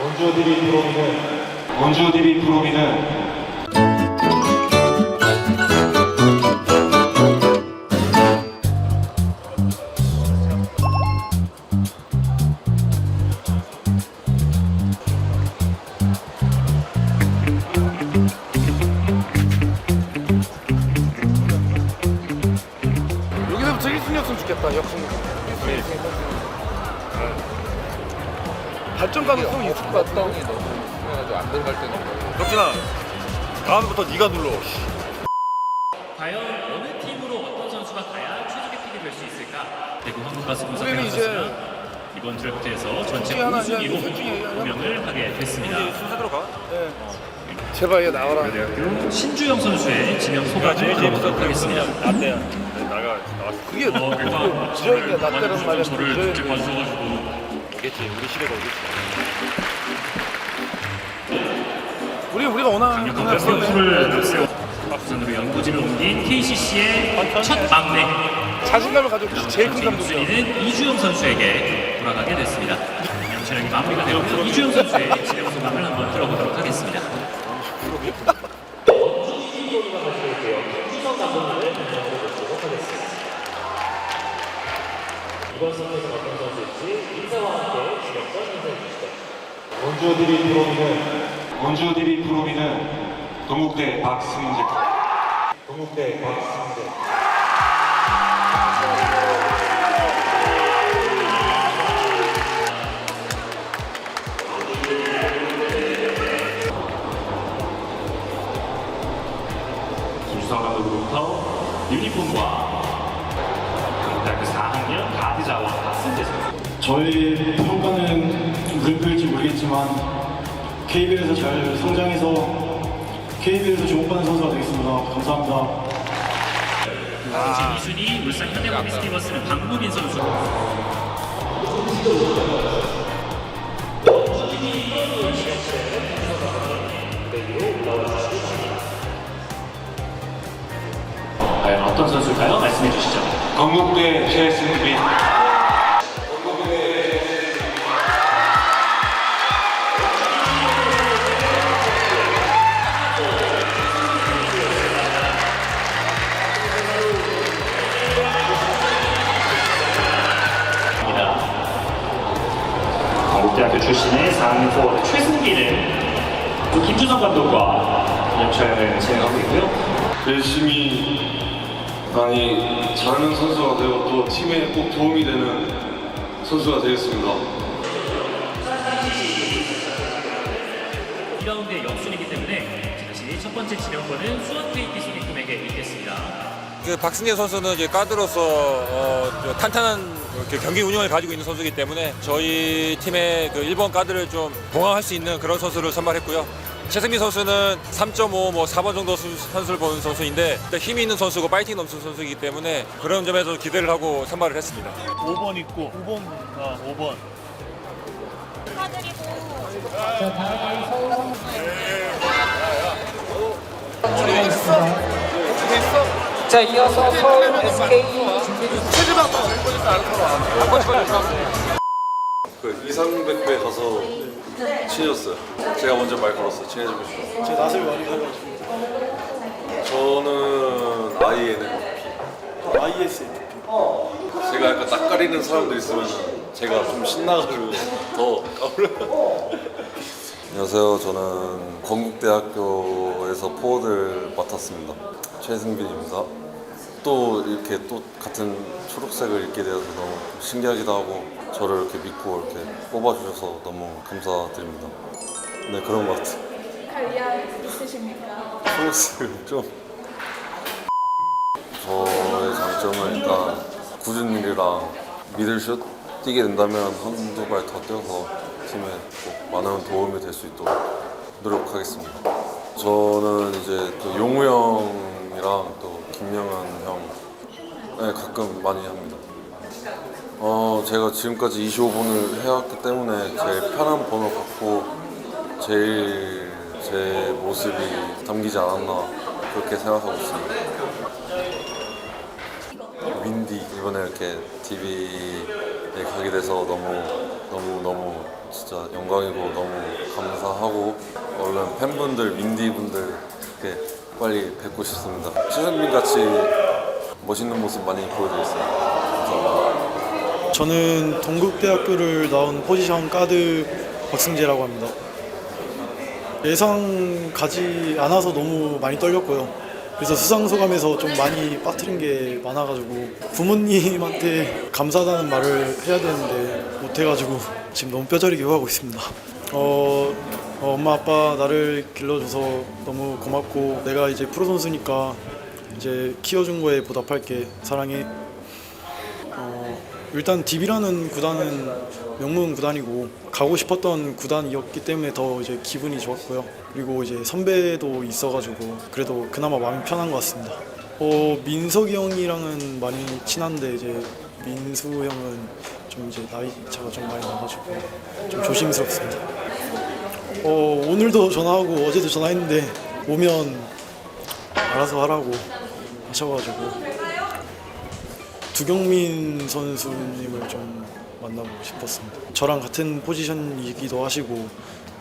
원주들이 프로미는 원주들이 프로미는 여기서부터 1승이었으면 좋겠다 역승 발전 가능성이 있을 것 같다 엉덩이 너무 그래가지고 안 들어갈 때는 덕진아 다음부터 네가 눌러 과연 어느 팀으로 어떤 선수가 가야 최적의 픽이 될 수 있을까? 대구 한국가스 분석회 이제 선수는 이번 드래프트에서 전체 중에 하나, 5순위로 둘 중에 하나. 호명을 하게 됐습니다. 순서대로 가 네. 제발 얘 나와라 신주영 선수의 지명 소감을 들어보도록 하겠습니다. 나때야 나가 나왔어 그게 어, 일단 부정이야 나 때는 말이야 저를 부정이야. 좋게 봐주셔가지고 오겠지. 우리 시대가 오겠지. 우리 우리가 원하는 강력한 선수를 앞세워 부산으로 연고지를 옮긴 KCC의 첫 막내. 자신감을 가지고 제일 큰 1순위는 이주영 선수에게 돌아가게 됐습니다. 영철형이 마무리가 되고요. 이주영 선수의 지명 소감을 한번 들어보도록 하겠습니다. 원주들이 프로미는 원주들이 프로미는 동국대 박승재. 동국대 박승재. 김수성 감독으로부터 유니폼과 대학교 4학년 가드자와 박승재 선수 저의 평가는 물을지 모르겠지만 KBL에서 잘 성장해서 KBL에서 주목받는 선수가 되겠습니다. 감사합니다. 제 2순위 울산 현대모비스티버스는 박무빈 선수 최승빈 입니다. 건국대학교 출신의 4학년 포워드 최승기는 또 김주성 감독과 연촬을 진행하고 있고요. 열심히 많이 잘하는 선수가 되고 또 팀에 꼭 도움이 되는 선수가 되겠습니다. 2라운드의 역순이기 때문에 다시 첫 번째 지명권은 수원 KT 소개팀에게 있겠습니다. 그 박승재 선수는 이제 가드로서 어, 저 탄탄한 이렇게 경기 운영을 가지고 있는 선수이기 때문에 저희 팀의 그 1번 가드를 좀 봉합할 수 있는 그런 선수를 선발했고요. 최승민 선수는 3.5, 뭐 4번 정도 수- 선수를 보는 선수인데 일단 힘이 있는 선수고 파이팅 넘치는 선수이기 때문에 그런 점에서 기대를 하고 선발을 했습니다. 5번 있고 5번 아 5번 자 이어서 서울 SK 그 이상백회 가서 친해졌어요. 제가 먼저 말 걸었어요. 친해지고 싶어. 제 낯을 많이 가지고 저는 INFP. ISFP. 제가 약간 낯가리는 사람도 있으면 제가 좀 신나가지고 더 까불어요. 안녕하세요. 저는 건국대학교에서 포워드를 맡았습니다. 최승빈입니다. 또 이렇게 또 같은 초록색을 입게 되어서 너무 신기하기도 하고 저를 이렇게 믿고 이렇게 뽑아주셔서 너무 감사드립니다. 네 그런 것 같아요. 관리할 있으십니까? 초록색은 좀 저의 장점은 일단 굳은 일이랑 미들슛 뛰게 된다면 한두 발 더 뛰어서 팀에 꼭 많은 도움이 될 수 있도록 노력하겠습니다. 저는 이제 또 용우 형이랑 또 김영환 형 네, 가끔 많이 합니다. 어, 제가 지금까지 25번을 해왔기 때문에 제일 편한 번호 갖고 제일 제 모습이 담기지 않았나 그렇게 생각하고 있습니다. 윈디 이번에 이렇게 TV에 가게 돼서 너무 너무 너무 진짜 영광이고 너무 감사하고 얼른 팬분들, 민디분들 이렇게 빨리 뵙고 싶습니다. 최선민 같이 멋있는 모습 많이 보여드리겠습니다. 저는 동국대학교를 나온 포지션 가드 박승재라고 합니다. 예상 가지 않아서 너무 많이 떨렸고요. 그래서 수상 소감에서 좀 많이 빠뜨린 게 많아가지고 부모님한테 감사하다는 말을 해야 되는데 못해가지고 지금 너무 뼈저리게 후회하고 있습니다. 어, 어, 엄마 아빠 나를 길러줘서 너무 고맙고 내가 이제 프로 선수니까 이제 키워준 거에 보답할게 사랑해. 어, 일단 DB라는 구단은 명문 구단이고 가고 싶었던 구단이었기 때문에 더 이제 기분이 좋았고요. 그리고 이제 선배도 있어가지고 그래도 그나마 마음이 편한 것 같습니다. 어, 민석이 형이랑은 많이 친한데 이제 민수 형은 좀 이제 나이 차가 좀 많이 나가지고 좀 조심스럽습니다. 어, 오늘도 전화하고 어제도 전화했는데 오면 알아서 하라고 하셔가지고 두경민 선수님을 좀 만나고 싶었습니다. 저랑 같은 포지션이기도 하시고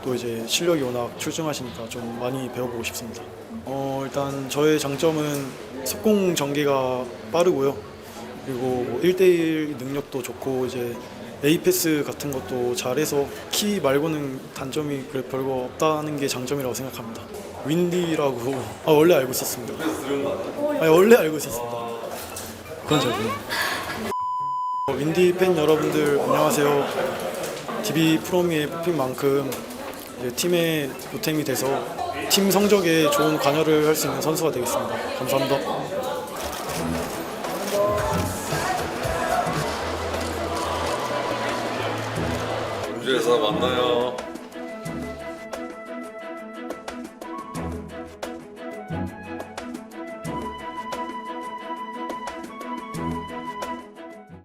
또 이제 실력이 워낙 출중하시니까 좀 많이 배워보고 싶습니다. 어, 일단 저의 장점은 속공 전개가 빠르고요. 그리고 뭐 1대1 능력도 좋고 이제 A 패스 같은 것도 잘해서 키 말고는 단점이 별거 없다는 게 장점이라고 생각합니다. 윈디라고 아 원래 알고 있었습니다. 아 원래 알고 있었습니다. 그건 잘 모르겠네요. 어, 윈디 팬 여러분들 안녕하세요. DB 프로미에 뽑힌 만큼 이제 팀의 보탬이 돼서 팀 성적에 좋은 관여를 할 수 있는 선수가 되겠습니다. 감사합니다. 그래서 만나요.